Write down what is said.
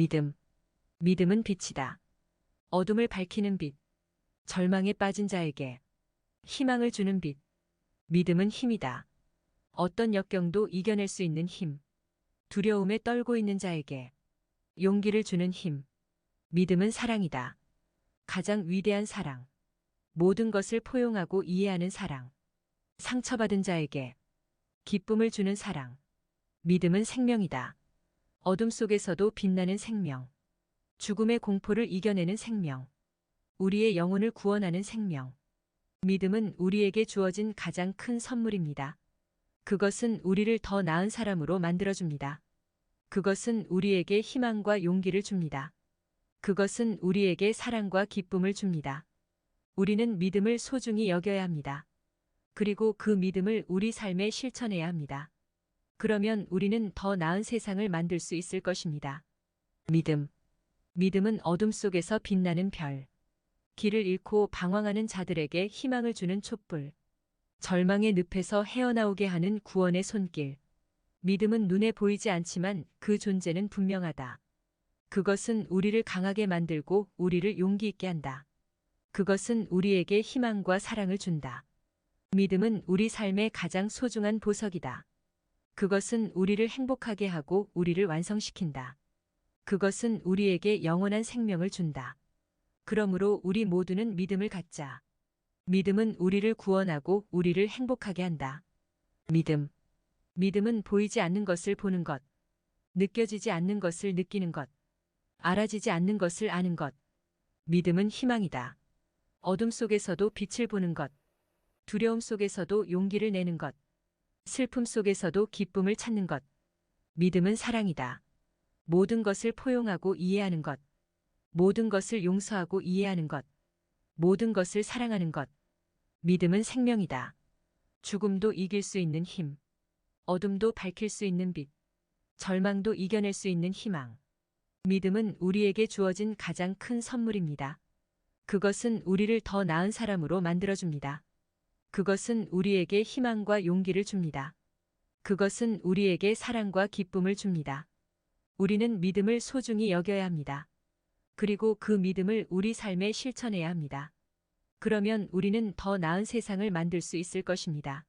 믿음. 믿음은 빛이다. 어둠을 밝히는 빛. 절망에 빠진 자에게 희망을 주는 빛. 믿음은 힘이다. 어떤 역경도 이겨낼 수 있는 힘. 두려움에 떨고 있는 자에게 용기를 주는 힘. 믿음은 사랑이다. 가장 위대한 사랑. 모든 것을 포용하고 이해하는 사랑. 상처받은 자에게 기쁨을 주는 사랑. 믿음은 생명이다. 어둠 속에서도 빛나는 생명. 죽음의 공포를 이겨내는 생명. 우리의 영혼을 구원하는 생명. 믿음은 우리에게 주어진 가장 큰 선물입니다. 그것은 우리를 더 나은 사람으로 만들어줍니다. 그것은 우리에게 희망과 용기를 줍니다. 그것은 우리에게 사랑과 기쁨을 줍니다. 우리는 믿음을 소중히 여겨야 합니다. 그리고 그 믿음을 우리 삶에 실천해야 합니다. 그러면 우리는 더 나은 세상을 만들 수 있을 것입니다. 믿음. 믿음은 어둠 속에서 빛나는 별. 길을 잃고 방황하는 자들에게 희망을 주는 촛불. 절망의 늪에서 헤어나오게 하는 구원의 손길. 믿음은 눈에 보이지 않지만 그 존재는 분명하다. 그것은 우리를 강하게 만들고 우리를 용기 있게 한다. 그것은 우리에게 희망과 사랑을 준다. 믿음은 우리 삶의 가장 소중한 보석이다. 그것은 우리를 행복하게 하고 우리를 완성시킨다. 그것은 우리에게 영원한 생명을 준다. 그러므로 우리 모두는 믿음을 갖자. 믿음은 우리를 구원하고 우리를 행복하게 한다. 믿음. 믿음은 보이지 않는 것을 보는 것, 느껴지지 않는 것을 느끼는 것, 알아지지 않는 것을 아는 것. 믿음은 희망이다. 어둠 속에서도 빛을 보는 것, 두려움 속에서도 용기를 내는 것, 슬픔 속에서도 기쁨을 찾는 것. 믿음은 사랑이다. 모든 것을 포용하고 이해하는 것, 모든 것을 용서하고 이해하는 것, 모든 것을 사랑하는 것. 믿음은 생명이다. 죽음도 이길 수 있는 힘, 어둠도 밝힐 수 있는 빛, 절망도 이겨낼 수 있는 희망. 믿음은 우리에게 주어진 가장 큰 선물입니다. 그것은 우리를 더 나은 사람으로 만들어줍니다. 그것은 우리에게 희망과 용기를 줍니다. 그것은 우리에게 사랑과 기쁨을 줍니다. 우리는 믿음을 소중히 여겨야 합니다. 그리고 그 믿음을 우리 삶에 실천해야 합니다. 그러면 우리는 더 나은 세상을 만들 수 있을 것입니다.